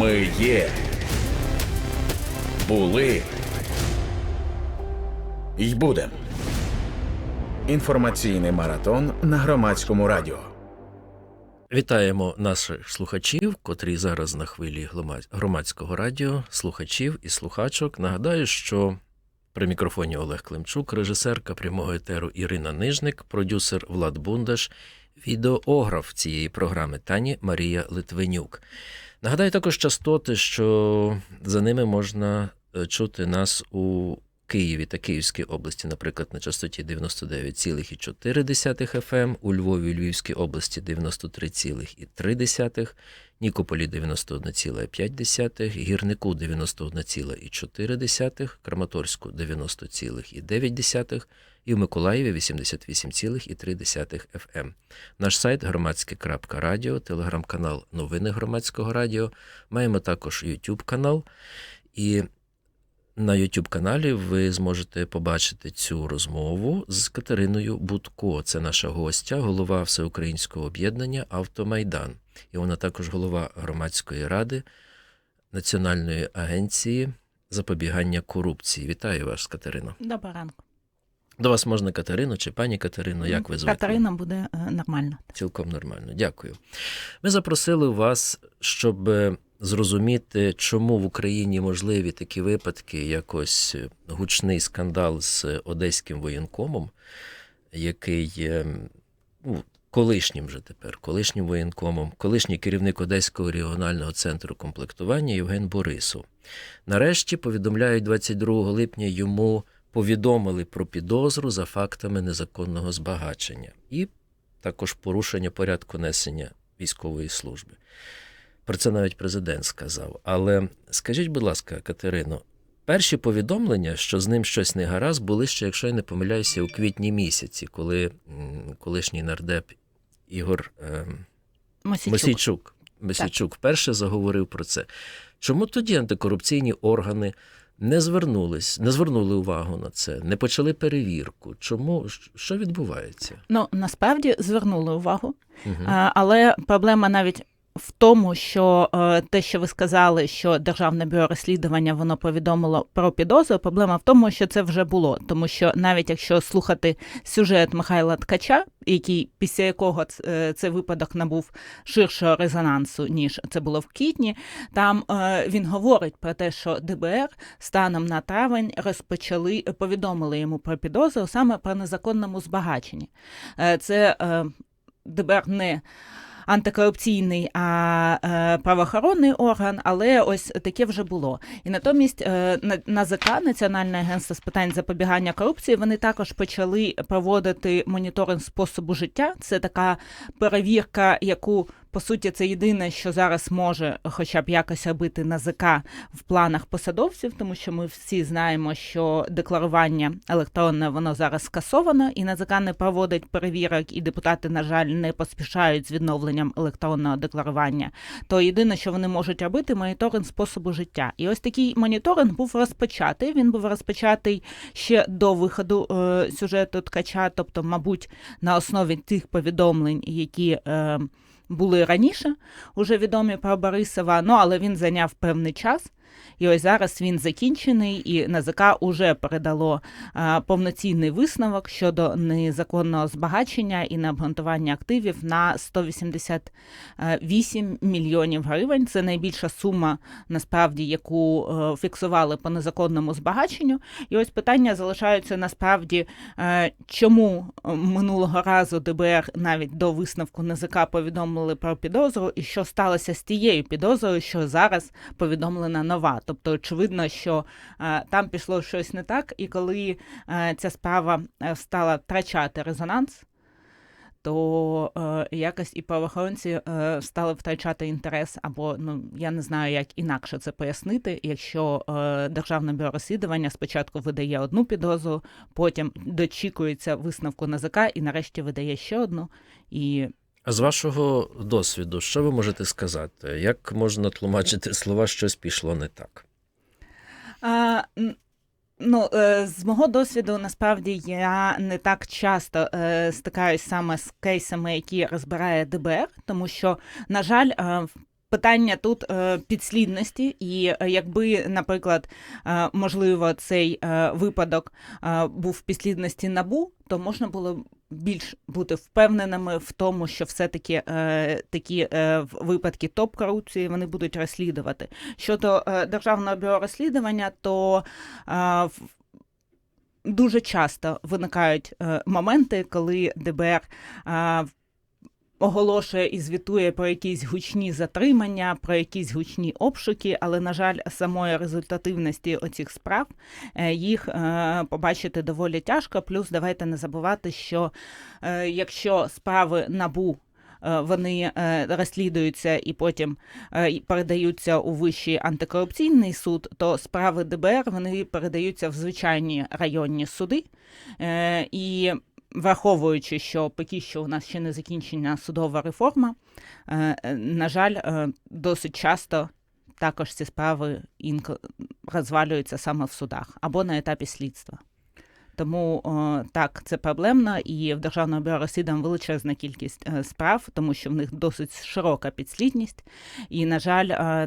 Ми є. Були. й будем. Інформаційний маратон на громадському радіо. Вітаємо наших слухачів, котрі зараз на хвилі громадського радіо, слухачів і слухачок. Нагадаю, що при мікрофоні Олег Климчук, режисерка прямого етеру Ірина Нижник, продюсер Влад Бундаш, відеограф цієї програми Тані Марія Литвинюк. Нагадаю також частоти, що за ними можна е, чути нас у Києві та Київській області, наприклад, на частоті 99,4 FM, ем, у Львові, Львівській області 93,3, Нікополі 91,5, Гірнику 91,4, Краматорську 90,9 і в Миколаєві 88,3 FM. Наш сайт громадське.радіо, телеграм-канал Новини громадського радіо. Маємо також YouTube канал. І на youtube каналі ви зможете побачити цю розмову з Катериною Будко. Це наша гостя, голова Всеукраїнського об'єднання Автомайдан. І вона також голова громадської ради Національної агенції запобігання корупції. Вітаю вас, Катерино. Доброго ранку. До вас можна Катерино чи пані Катерино, як ви звикли? Катерина буде е, нормально. Цілком нормально, дякую. Ми запросили вас, щоб е, зрозуміти, чому в Україні можливі такі випадки, як ось е, гучний скандал з одеським воєнкомом, який ну, колишнім вже тепер, колишнім воєнкомом, колишній керівник Одеського регіонального центру комплектування Євген Борисов. Нарешті повідомляють 22 липня йому повідомили про підозру за фактами незаконного збагачення і також порушення порядку несення військової служби. Про це навіть президент сказав. Але скажіть, будь ласка, Катерино, перші повідомлення, що з ним щось не гаразд, були ще, якщо я не помиляюся, у квітні місяці, коли колишній нардеп Ігор ем, Мосійчук. Мосійчук, Мосійчук вперше заговорив про це. Чому тоді антикорупційні органи не звернулись, не звернули увагу на це, не почали перевірку? Чому що відбувається? Ну насправді звернули увагу, Угу. Е, але проблема навіть в тому, що е, те, що ви сказали, що державне бюро розслідування воно повідомило про підозру. Проблема в тому, що це вже було. Тому що навіть якщо слухати сюжет Михайла Ткача, який після якого е, цей випадок набув ширшого резонансу ніж це було в квітні, там е, він говорить про те, що ДБР станом на травень розпочали повідомили йому про підозру саме про незаконному збагаченні. Це ДБР не антикорупційний, а е, правоохоронний орган, але ось таке вже було. І натомість е, на- НАЗК, Національне агентство з питань запобігання корупції, вони також почали проводити моніторинг способу життя. Це така перевірка, яку по суті це єдине, що зараз може хоча б якось робити НАЗК в планах посадовців, тому що ми всі знаємо, що декларування електронне воно зараз скасовано, і НАЗК не проводить перевірок, і депутати, на жаль, не поспішають з відновленням електронного декларування. То єдине, що вони можуть робити, моніторинг способу життя. І ось такий моніторинг був розпочатий. Він був розпочатий ще до виходу е, сюжету ткача, тобто, мабуть, на основі тих повідомлень, які. Е, були раніше, уже відомі про Борисова, ну але він зайняв певний час. І ось зараз він закінчений, і НАЗК уже передало повноцінний висновок щодо незаконного збагачення і необґрунтування активів на 188 мільйонів гривень. Це найбільша сума, насправді, яку е, фіксували по незаконному збагаченню. І ось питання залишаються насправді, е, чому е, минулого разу ДБР навіть до висновку НАЗК повідомили про підозру, і що сталося з тією підозрою, що зараз повідомлена нова. Тобто, очевидно, що е, там пішло щось не так, і коли е, ця справа е, стала втрачати резонанс. То е, якось і правоохоронці е, стали втрачати інтерес, або ну я не знаю, як інакше це пояснити. Якщо е, державне бюро розслідування спочатку видає одну підозру, потім дочікується висновку НАЗК і нарешті видає ще одну. І А з вашого досвіду, що ви можете сказати? Як можна тлумачити слова, щось пішло не так? А, ну, е, з мого досвіду, насправді, я не так часто е, стикаюсь саме з кейсами, які розбирає ДБР, тому що, на жаль, е, Питання тут підслідності, і якби, наприклад, можливо, цей випадок був в підслідності набу, то можна було більш бути впевненими в тому, що все-таки е, такі е, випадки топ-корупції вони будуть розслідувати. Щодо е, державного бюро розслідування, то е, дуже часто виникають е, моменти, коли ДБР е, оголошує і звітує про якісь гучні затримання, про якісь гучні обшуки, але, на жаль, самої результативності оцих справ е, їх е, побачити доволі тяжко. Плюс давайте не забувати, що е, якщо справи набу. Вони розслідуються і потім передаються у вищий антикорупційний суд, то справи ДБР вони передаються в звичайні районні суди. І враховуючи, що поки що у нас ще не закінчена судова реформа, е, е, на жаль, е, досить часто також ці справи розвалюються саме в судах або на етапі слідства. Тому так, це проблемно, і в Державному бюро розслідувань величезна кількість справ, тому що в них досить широка підслідність. І, на жаль,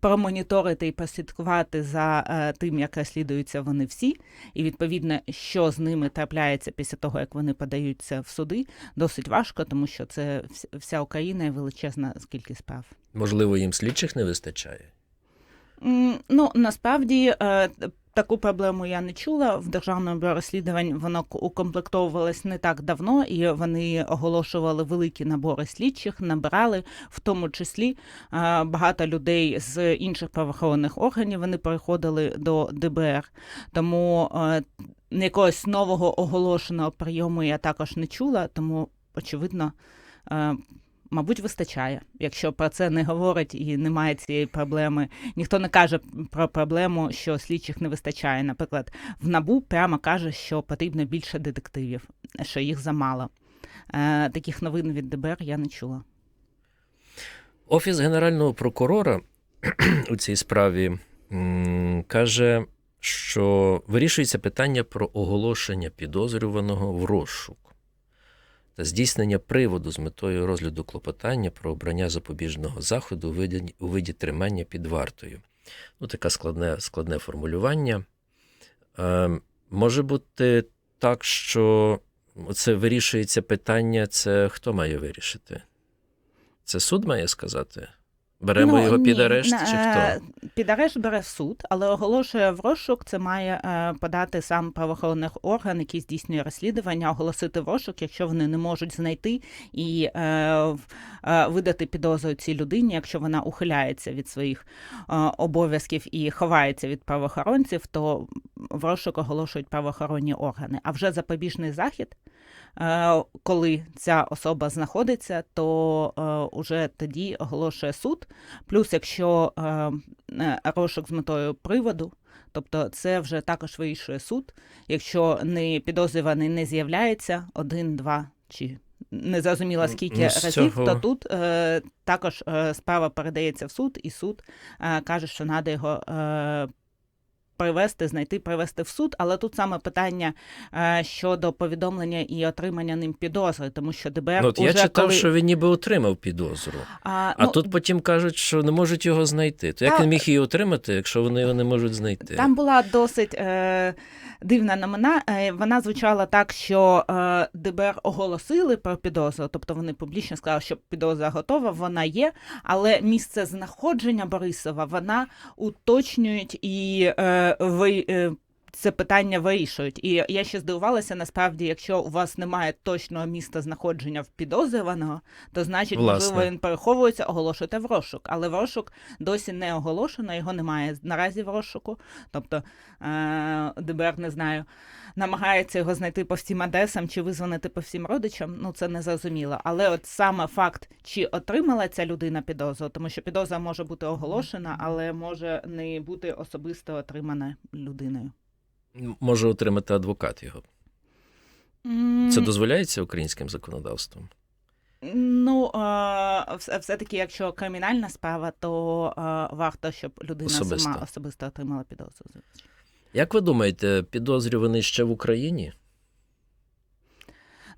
промоніторити і послідкувати за е, тим, як розслідуються вони всі, і відповідно, що з ними трапляється після того, як вони подаються в суди, досить важко, тому що це вся Україна і величезна скільки справ. Можливо, їм слідчих не вистачає. Ну, насправді е, таку проблему я не чула. В Державному бюро розслідувань воно укомплектовувалось не так давно, і вони оголошували великі набори слідчих, набирали, в тому числі е, багато людей з інших правоохоронних органів вони переходили до ДБР. Тому е, якогось нового оголошеного прийому я також не чула, тому очевидно. Мабуть, вистачає, якщо про це не говорить і немає цієї проблеми. Ніхто не каже про проблему, що слідчих не вистачає. Наприклад, в набу прямо каже, що потрібно більше детективів, що їх замало. Е, таких новин від ДБР я не чула. Офіс генерального прокурора у цій справі каже, що вирішується питання про оголошення підозрюваного в розшук та здійснення приводу з метою розгляду клопотання про обрання запобіжного заходу у виді, тримання під вартою. Ну, таке складне, складне формулювання. Е, може бути так, що це вирішується питання, це хто має вирішити? Це суд має сказати? Беремо його під Ну, арешт, чи е, хто? Під арешт бере суд, але оголошує в розшук. Це має е, подати сам правоохоронний орган, який здійснює розслідування, оголосити в розшук, якщо вони не можуть знайти і е, е, видати підозру цій людині, якщо вона ухиляється від своїх е, обов'язків і ховається від правоохоронців, то в розшук оголошують правоохоронні органи. А вже запобіжний захід. Е, Коли ця особа знаходиться, то е, уже тоді оголошує суд. Плюс, якщо е, розшук з метою приводу, тобто це вже також вирішує суд. Якщо не підозрюваний не з'являється один, два чи не зрозуміло скільки Ну, з разів, цього- то тут е, також е, справа передається в суд, і суд е, каже, що треба його. Е, Привести, знайти, привести в суд, але тут саме питання е, щодо повідомлення і отримання ним підозри, тому що ДБР Ну, от я читав, коли... що він ніби отримав підозру. а, А ну, тут потім кажуть, що не можуть його знайти. То як він міг її отримати, якщо вони його не можуть знайти? Там була досить е, дивна номена. Е, вона звучала так, що е, ДБР оголосили про підозру, тобто вони публічно сказали, що підозра готова, вона є, але місце знаходження Борисова вона уточнюють і е, ви. Це питання вирішують. І я ще здивувалася, насправді, якщо у вас немає точного місця знаходження в підозрюваного, то значить, Власне. можливо, він переховується, оголошуєте в розшук. Але в розшук досі не оголошено, його немає наразі в розшуку. Тобто е- ДБР не знаю, намагається його знайти по всім адресам чи визвонити по всім родичам. Ну це не зрозуміло. Але от саме факт, чи отримала ця людина підозру, тому що підозра може бути оголошена, але може не бути особисто отримана людиною. Може отримати адвокат його. Це дозволяється українським законодавством? Ну, все-таки, якщо кримінальна справа, то варто, щоб людина Особисто. сама особисто отримала підозру. Як ви думаєте, підозрюваний ще в Україні?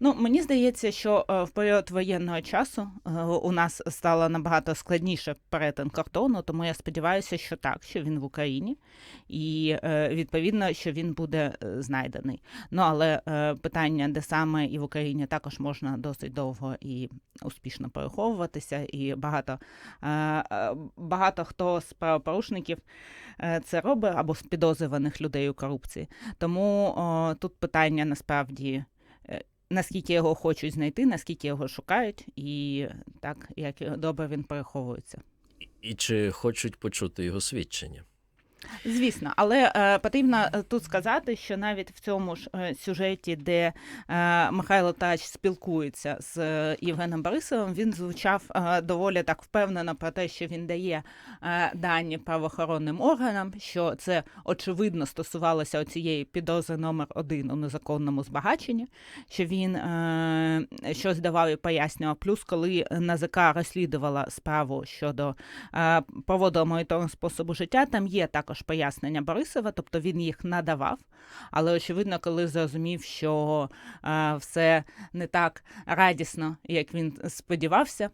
Ну, мені здається, що е, в період воєнного часу е, у нас стало набагато складніше перетин кордону, тому я сподіваюся, що так, що він в Україні, і е, відповідно, що він буде знайдений. Ну але питання, де саме і в Україні також можна досить довго і успішно переховуватися, і багато, багато хто з правопорушників це робить або з підозрюваних людей у корупції. Тому тут питання насправді. Наскільки його хочуть знайти, наскільки його шукають, і так як добре він переховується. І чи хочуть почути його свідчення? Звісно, але е, потрібно е, тут сказати, що навіть в цьому ж е, сюжеті, де е, Михайло Тач спілкується з е, Євгеном Борисовим, він звучав е, доволі так впевнено про те, що він дає е, дані правоохоронним органам, що це очевидно стосувалося цієї підозри номер один у незаконному збагаченні, що він е, щось давав і пояснював. Плюс, коли НАЗК розслідувала справу щодо е, проводу моніторингу способу життя, там є також пояснення Борисова, тобто він їх надавав. Але очевидно, коли зрозумів, що е, все не так радісно, як він сподівався.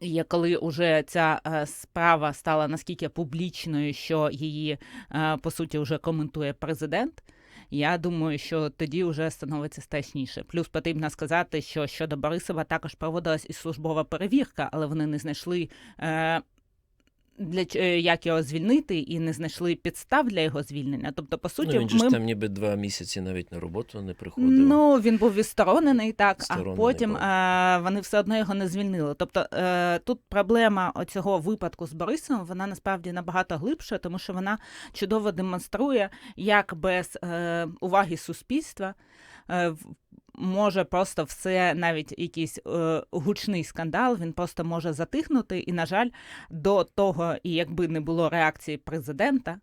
І коли вже ця е, справа стала наскільки публічною, що її е, по суті вже коментує президент. Я думаю, що тоді вже становиться страшніше. Плюс потрібно сказати, що щодо Борисова також проводилась і службова перевірка, але вони не знайшли для е, як його звільнити, і не знайшли підстав для його звільнення. Тобто, по суті, ну, він ми ж там ніби два місяці навіть на роботу не приходив. Ну, він був відсторонений, так, а потім був. е, вони все одно його не звільнили. Тобто е, тут проблема оцього випадку з Борисом, вона насправді набагато глибша, тому що вона чудово демонструє, як без е, уваги суспільства в- може просто все, навіть якийсь е, гучний скандал, він просто може затихнути. І, на жаль, до того, і якби не було реакції президента.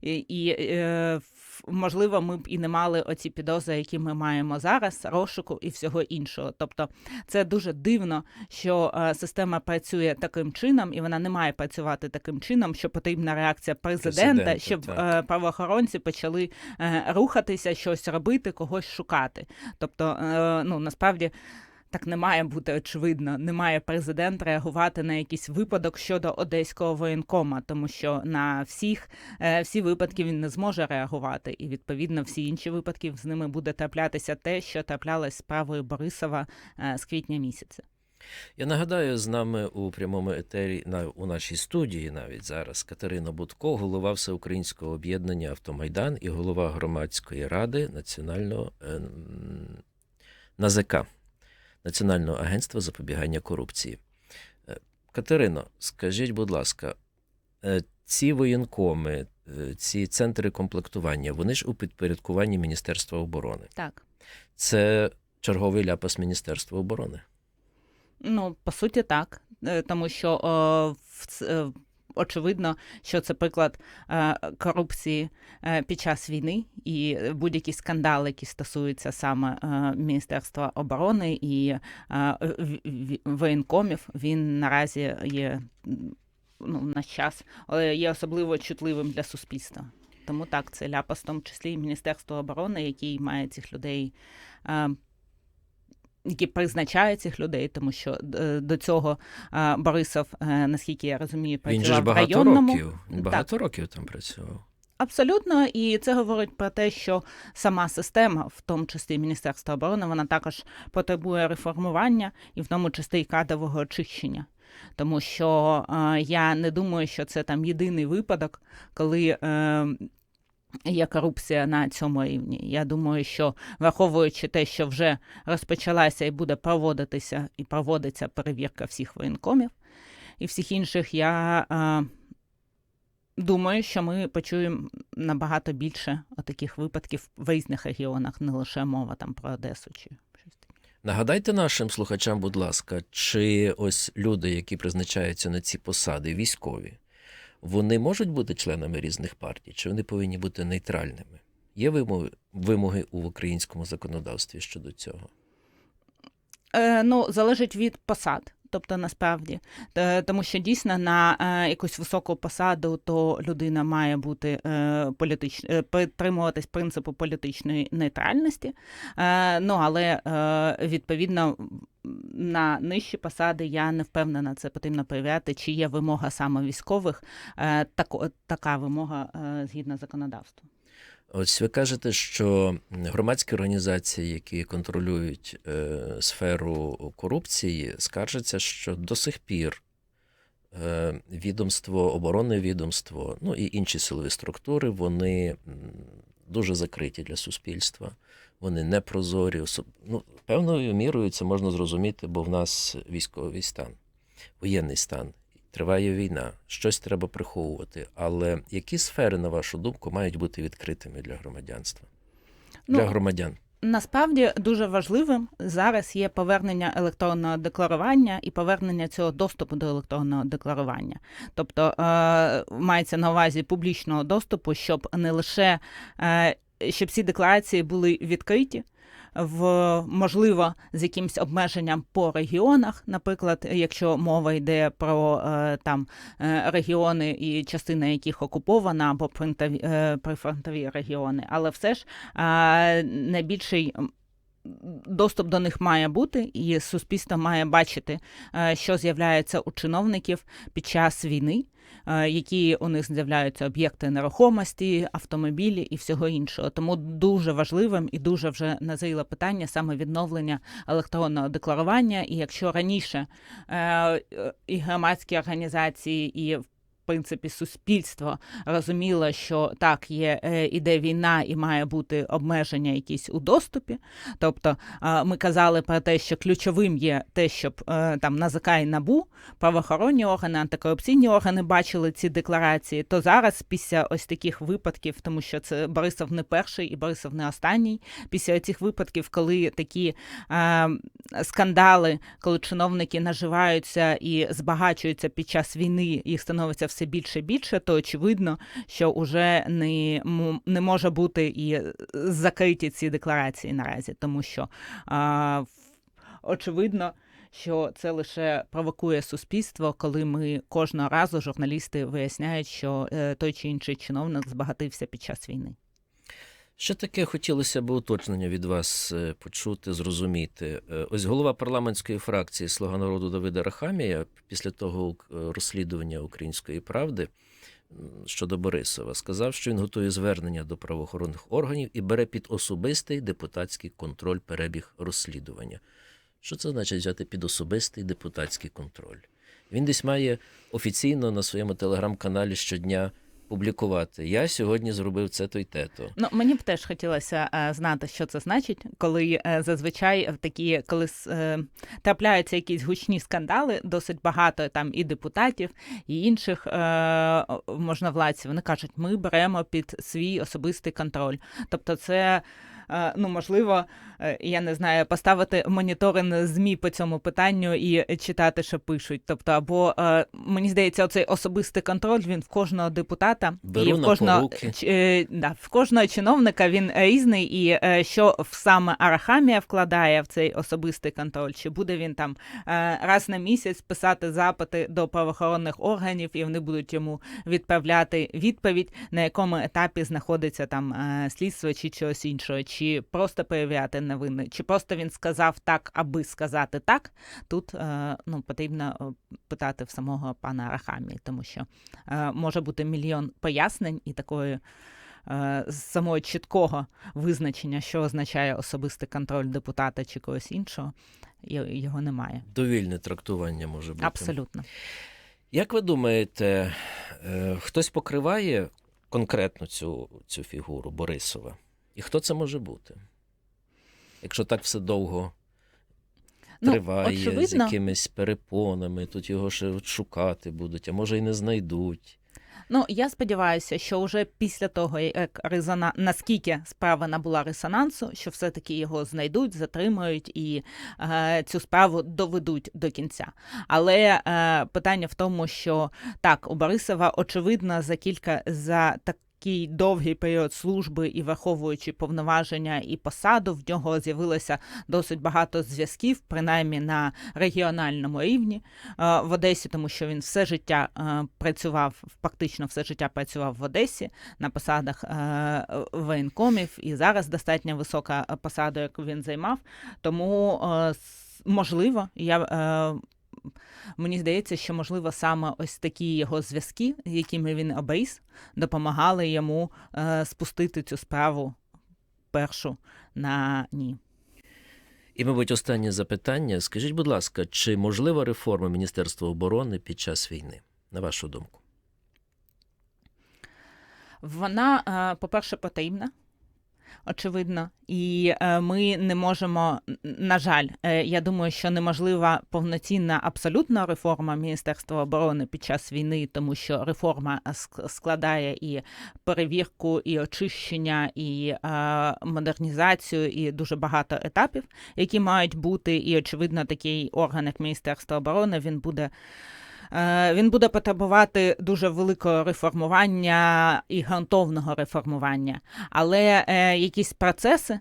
І, і е, можливо, ми б і не мали оці підозри, які ми маємо зараз, розшуку і всього іншого. Тобто, це дуже дивно, що е, система працює таким чином, і вона не має працювати таким чином, що потрібна реакція президента, Президента, щоб так. е, правоохоронці почали е, рухатися, щось робити, когось шукати. Тобто, ну насправді. Так не має бути очевидно. Не має президент реагувати на якийсь випадок щодо одеського воєнкома, тому що на всіх е, всі випадки він не зможе реагувати, і відповідно всі інші випадки з ними буде траплятися те, що траплялось справою Борисова е, з квітня місяця. Я нагадаю, з нами у прямому етері на у нашій студії навіть зараз Катерина Будко, голова всеукраїнського об'єднання Автомайдан і голова громадської ради національного е, НАЗК Національного агентства запобігання корупції. Е, Катерино, скажіть, будь ласка, е, ці воєнкоми, е, ці центри комплектування, вони ж у підпорядкуванні Міністерства оборони. Так. Це черговий ляпас Міністерства оборони. Ну, по суті, так. Тому що в очевидно, що це приклад е, корупції е, під час війни, і будь-які скандали, які стосуються саме е, Міністерства оборони і воєнкомів, він наразі є ну, в наш час е, є особливо чутливим для суспільства. Тому так, це ляпас, в тому числі і Міністерство оборони, який має цих людей. Які призначають цих людей, тому що е, до цього е, Борисов, е, наскільки я розумію, Він же працював в районному. років. Багато років там працював. Абсолютно, і це говорить про те, що сама система, в тому числі Міністерства оборони, вона також потребує реформування і в тому числі і кадрового очищення. Тому що е, я не думаю, що це там єдиний випадок, коли е, є корупція на цьому рівні. Я думаю, що враховуючи те, що вже розпочалася і буде проводитися і проводиться перевірка всіх воєнкомів і всіх інших, я е, думаю, що ми почуємо набагато більше таких випадків в різних регіонах, не лише мова там про Одесу чи щось. Нагадайте нашим слухачам, будь ласка, чи ось люди, які призначаються на ці посади, військові, вони можуть бути членами різних партій, чи вони повинні бути нейтральними? Є вимоги, вимоги у українському законодавстві щодо цього? Е, ну, залежить від посад. Тобто насправді, Е, тому що дійсно на е, якусь високу посаду то людина має бути е, політич... притримуватись принципу політичної нейтральності. Ну але відповідно на нижчі посади я не впевнена, це потрібно перевіряти, чи є вимога саме військових, тако, така вимога згідно законодавства. Ось ви кажете, що громадські організації, які контролюють е, сферу корупції, скаржаться, що до сих пір е, відомство, оборонне відомство, ну і інші силові структури, вони дуже закриті для суспільства. Вони не прозорі. особ- Ну, певною мірою це можна зрозуміти, бо в нас військовий стан, воєнний стан. Триває війна, щось треба приховувати. Але які сфери, на вашу думку, мають бути відкритими для громадянства? Для Ну, громадян? Насправді дуже важливим зараз є повернення електронного декларування і повернення цього доступу до електронного декларування. Тобто е, мається на увазі публічного доступу, щоб не лише е, щоб ці декларації були відкриті. В можливо з якимось обмеженням по регіонах, наприклад, якщо мова йде про е, там е, регіони і частина яких окупована або е, прифронтові регіони, але все ж найбільший доступ до них має бути, і суспільство має бачити, що з'являється у чиновників під час війни. Е, Які у них з'являються об'єкти нерухомості, автомобілі і всього іншого. Тому дуже важливим і дуже вже назріло питання саме відновлення електронного декларування. І якщо раніше е, і громадські організації, і принципі суспільство розуміло, що так, є е, іде війна і має бути обмеження якісь у доступі. Тобто е, ми казали про те, що ключовим є те, щоб е, там НАЗК і НАБУ, правоохоронні органи, антикорупційні органи бачили ці декларації. То зараз, після ось таких випадків, тому що це Борисов не перший і Борисов не останній. Після цих випадків, коли такі скандали, коли чиновники наживаються і збагачуються під час війни, їх становиться все більше і більше, то очевидно, що вже не, не може бути і закриті ці декларації наразі, тому що а, очевидно. Що це лише провокує суспільство, коли ми кожного разу журналісти виясняють, що е, той чи інший чиновник збагатився під час війни. Що таке хотілося б уточнення від вас е, почути, зрозуміти? Е, Ось голова парламентської фракції Слуга народу Давида Рахамія після того е, розслідування української правди щодо Борисова сказав, що він готує звернення до правоохоронних органів і бере під особистий депутатський контроль перебіг розслідування. Що це значить взяти під особистий депутатський контроль? Він десь має офіційно на своєму телеграм-каналі щодня публікувати. Я сьогодні зробив це то й те-то. Ну мені б теж хотілося е, знати, що це значить, коли е, зазвичай в такі, коли е, трапляються якісь гучні скандали, досить багато там і депутатів, і інших можновладців. Вони кажуть, ми беремо під свій особистий контроль. Тобто, це. Е, Ну, можливо, е, я не знаю, поставити моніторинг змі по цьому питанню і читати, що пишуть. Тобто, або е, мені здається, оцей особистий контроль він в кожного депутата Беру і в кожного. Ч- да, в кожного чиновника він різний, і що в саме Арахамія вкладає в цей особистий контроль, чи буде він там раз на місяць писати запити до правоохоронних органів, і вони будуть йому відправляти відповідь, на якому етапі знаходиться там слідство чи чогось іншого, чи просто перевіряти новини, чи просто він сказав так, аби сказати так. Тут е, ну, потрібно е, питати в самого пана Арахамії, тому що е, може бути мільйон пояснень і такої з самого чіткого визначення, що означає особистий контроль депутата чи когось іншого, його немає. Довільне трактування може бути. Абсолютно. Як ви думаєте, хтось покриває конкретно цю, цю фігуру Борисова? І хто це може бути? Якщо так все довго Ну, триває, з якимись перепонами, тут його ще шукати будуть, а може й не знайдуть. Ну я сподіваюся, що вже після того, як резона... наскільки справа набула резонансу, що все-таки його знайдуть, затримають і е, цю справу доведуть до кінця. Але е, питання в тому, що так, у Борисова очевидно за кілька за так. Такий довгий період служби і враховуючи повноваження і посаду, в нього з'явилося досить багато зв'язків, принаймні на регіональному рівні е, в Одесі, тому що він все життя е, працював, фактично все життя працював в Одесі на посадах е, воєнкомів, і зараз достатньо висока посада, яку він займав. Тому можливо, я. Мені здається, що можливо саме ось такі його зв'язки, якими він обріз, допомагали йому е, спустити цю справу першу на ні. І, мабуть, останнє запитання. Скажіть, будь ласка, чи можлива реформа Міністерства оборони під час війни, на вашу думку? Вона, е, по-перше, потрібна. Очевидно, і е, ми не можемо, на жаль, е, я думаю, що неможлива повноцінна абсолютна реформа Міністерства оборони під час війни, тому що реформа складає і перевірку, і очищення, і е, модернізацію, і дуже багато етапів, які мають бути. І очевидно, такий орган, як Міністерство оборони, він буде. Е, Він буде потребувати дуже великого реформування і гантовного реформування. Але е, якісь процеси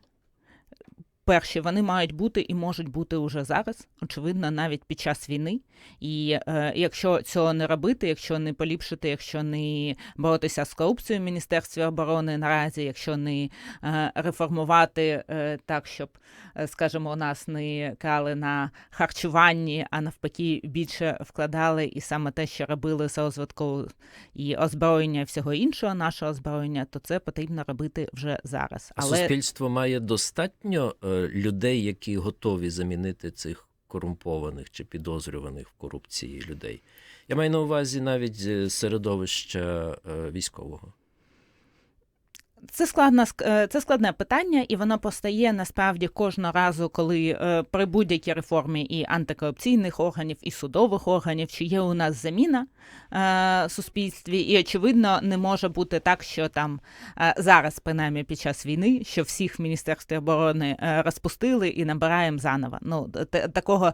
перші вони мають бути і можуть бути уже зараз, очевидно, навіть під час війни. І е, якщо цього не робити, якщо не поліпшити, якщо не боротися з корупцією в Міністерстві оборони наразі, якщо не е, реформувати е, так, щоб, е, скажімо, у нас не крали на харчуванні, а навпаки більше вкладали і саме те, що робили з розвитку і озброєння і всього іншого нашого озброєння, то це потрібно робити вже зараз. А суспільство має достатньо е, людей, які готові замінити цих корумпованих чи підозрюваних в корупції людей. Я маю на увазі навіть з середовища е, військового. Це складна ск- е, це складне питання, і воно постає насправді кожного разу, коли е, при будь-якій реформі і антикорупційних органів, і судових органів, чи є у нас заміна е, в суспільстві, і очевидно, не може бути так, що там зараз, принаймні під час війни, що всіх в міністерстві оборони розпустили і набираємо заново. Ну такого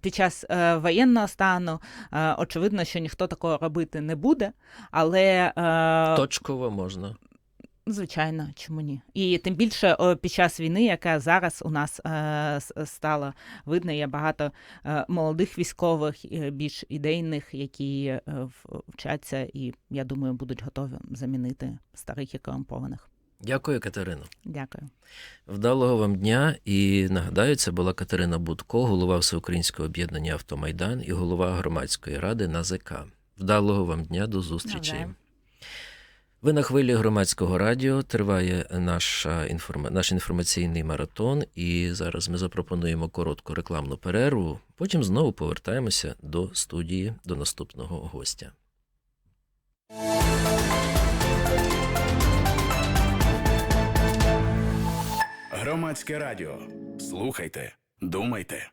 під час воєнного стану очевидно, що ніхто такого робити не буде, але Точково можна. Звичайно, чому ні? І тим більше під час війни, яка зараз у нас е, стала видно, є багато е, молодих військових, більш ідейних, які е, вчаться і, я думаю, будуть готові замінити старих і корумпованих. Дякую, Катерино. Дякую. Вдалого вам дня. І нагадаю, це була Катерина Будко, голова Всеукраїнського об'єднання Автомайдан і голова громадської ради НАЗК. Вдалого вам дня, до зустрічі. Навзаєм. Ви на хвилі громадського радіо. Триває інформа... наш інформаційний маратон, і зараз ми запропонуємо коротку рекламну перерву. Потім знову повертаємося до студії до наступного гостя. Громадське радіо. Слухайте, думайте.